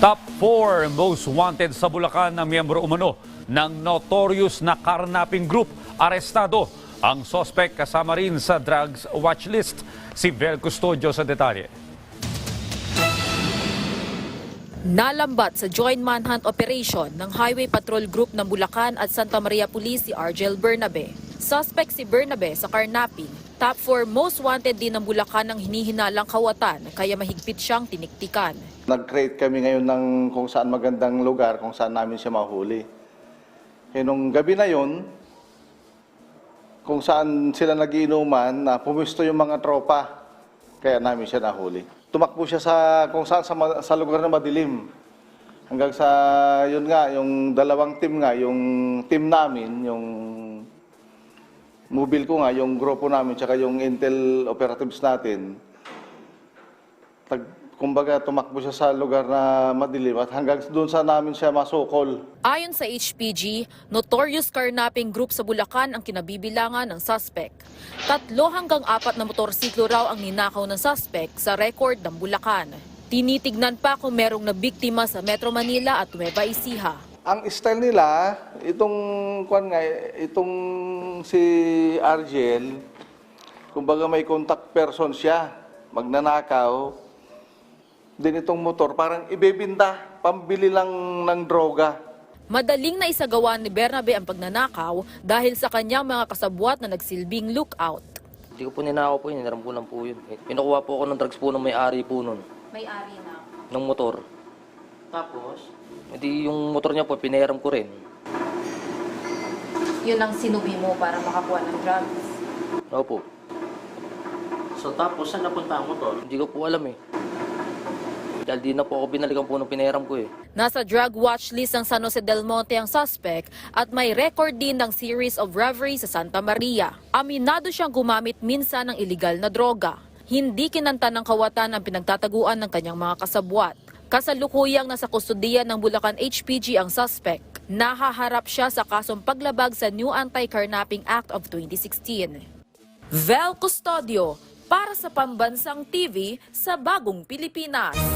Top 4 most wanted sa Bulacan na miyembro umano ng notorious na carnapping group arestado. Ang sospek kasama rin sa drugs watch list. Si Vel Custodio sa detalye. Nalambat sa joint manhunt operation ng Highway Patrol Group ng Bulacan at Santa Maria Police si Argel Bernabe. Suspect si Bernabe sa carnapping. Top 4 most wanted din ng Bulacan ng hinihinalang kawatan kaya mahigpit siyang tiniktikan. Nag-create kami ngayon ng kung saan magandang lugar, kung saan namin siya mahuli. Kaya nung gabi na yon, kung saan sila nagiinuman, na pumisto yung mga tropa, kaya namin siya nahuli. Tumakbo siya sa kung saan sa, sa lugar na madilim. Hanggang sa yun nga, yung dalawang team nga, yung team namin, yung mobile ko nga, yung grupo namin, tsaka yung intel operatives natin, tag, kumbaga tumakbo siya sa lugar na madilim at hanggang doon sa namin siya masukol. Ayon sa HPG, notorious carnapping group sa Bulacan ang kinabibilangan ng suspect. Tatlo hanggang apat na motorsiklo raw ang ninakaw ng suspect sa record ng Bulacan. Tinitignan pa kung merong nabiktima sa Metro Manila at Nueva Ecija. Ang style nila, itong kwan nga, itong si Argel, kumbaga may contact person siya, magnanakaw. Din itong motor, parang ibebinta, pambili lang ng droga. Madaling naisagawa ni Bernabe ang pagnanakaw dahil sa kanyang mga kasabwat na nagsilbing lookout. Hindi ko po ninakaw po yun, hiniram ko lang po yun. Pinukuha po ako ng drugs po ng may-ari po nun, May-ari na. ng motor. Tapos? Hindi yung motor niya po, pinahiram ko rin. Yun ang sinubi mo para makakuha ng drugs. Opo. So tapos, saan napunta ang motor? Hindi ko po alam eh. Dahil di na po ako binalikan po ng pinahiram ko eh. Nasa drug watch list ng San Jose del Monte ang suspect at may record din ng series of robbery sa Santa Maria. Aminado siyang gumamit minsan ng iligal na droga. Hindi kinanta ng kawatan ang pinagtataguan ng kanyang mga kasabwat. Kasalukuyang nasa kustudiyan ng Bulacan HPG ang suspect. Nahaharap siya sa kasong paglabag sa New Anti-Carnapping Act of 2016. Vel Custodio para sa Pambansang TV sa Bagong Pilipinas.